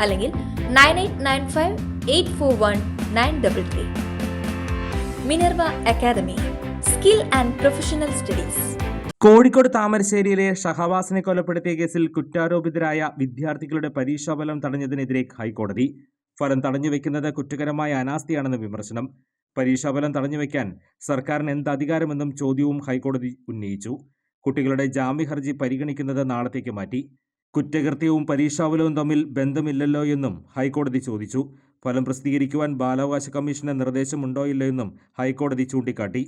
അല്ലെങ്കിൽ nine eight nine five eight four one nine double three. Minerva academy skill and professional studies. Kozhikode താമരശ്ശേരിയിലെ ഷഹവാസിനെ കൊലപ്പെടുത്തിയ കേസിൽ കുറ്റാരോപിതരായ വിദ്യാർത്ഥികളുടെ പരീക്ഷാഫലം തടഞ്ഞതിനെതിരെ ഹൈക്കോടതി. ഫലം തടഞ്ഞുവെക്കുന്നത് കുറ്റകരമായ അനാസ്ഥയാണെന്ന് വിമർശനം. പരീക്ഷാഫലം തടഞ്ഞുവെക്കാൻ സർക്കാരിന് എന്ത് അധികാരമെന്നും ചോദ്യവും ഹൈക്കോടതി ഉന്നയിച്ചു. കുട്ടികളുടെ ജാമ്യ ഹർജി പരിഗണിക്കുന്നത് നാളത്തേക്ക് മാറ്റി. കുറ്റകൃത്യവും പരീക്ഷാവലവും തമ്മിൽ ബന്ധമില്ലല്ലോ എന്നും ഹൈക്കോടതി ചോദിച്ചു. ഫലം പ്രസിദ്ധീകരിക്കുവാൻ ബാലാവകാശ കമ്മീഷന്റെ നിർദ്ദേശമുണ്ടോ ഇല്ലോ എന്നും ഹൈക്കോടതി ചൂണ്ടിക്കാട്ടി.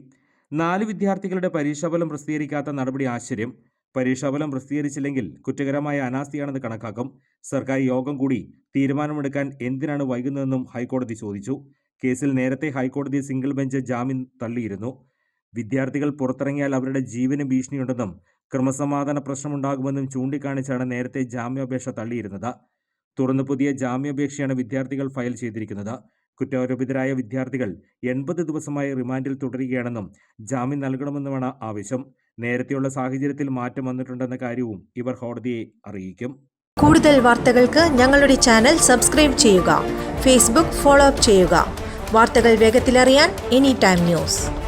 നാല് വിദ്യാർത്ഥികളുടെ പരീക്ഷാഫലം പ്രസിദ്ധീകരിക്കാത്ത നടപടി ആശ്ചര്യം. പരീക്ഷാഫലം പ്രസിദ്ധീകരിച്ചില്ലെങ്കിൽ കുറ്റകരമായ അനാസ്ഥയാണെന്ന് കണക്കാക്കും. സർക്കാർ യോഗം കൂടി തീരുമാനമെടുക്കാൻ എന്തിനാണ് വൈകുന്നതെന്നും ഹൈക്കോടതി ചോദിച്ചു. കേസിൽ നേരത്തെ ഹൈക്കോടതി സിംഗിൾ ബെഞ്ച് ജാമ്യം തള്ളിയിരുന്നു. വിദ്യാർത്ഥികൾ പുറത്തിറങ്ങിയാൽ അവരുടെ ജീവന് ഭീഷണിയുണ്ടെന്നും ക്രമസമാധാന പ്രശ്നമുണ്ടാകുമെന്നും ചൂണ്ടിക്കാണിച്ചാണ് നേരത്തെ ജാമ്യാപേക്ഷ തള്ളിയിരുന്നത്. തുടർന്ന് പുതിയ ജാമ്യാപേക്ഷയാണ് വിദ്യാർത്ഥികൾ ഫയൽ ചെയ്തിരിക്കുന്നത്. കുറ്റാരോപിതരായ വിദ്യാർത്ഥികൾ എൺപത് ദിവസമായി റിമാൻഡിൽ തുടരുകയാണെന്നും ജാമ്യം നൽകണമെന്നുമാണ് ആവശ്യം. നേരത്തെയുള്ള സാഹചര്യത്തിൽ മാറ്റം വന്നിട്ടുണ്ടെന്ന കാര്യവും ഇവർ കോടതിയെ അറിയിക്കും. കൂടുതൽ വാർത്തകൾക്ക് ഞങ്ങളുടെ ചാനൽ സബ്സ്ക്രൈബ് ചെയ്യുക. ഫേസ്ബുക്ക് ഫോളോ അപ്പ് ചെയ്യുക. വാർത്തകൾ വേഗത്തിലറിയാൻ എനി ടൈം ന്യൂസ്.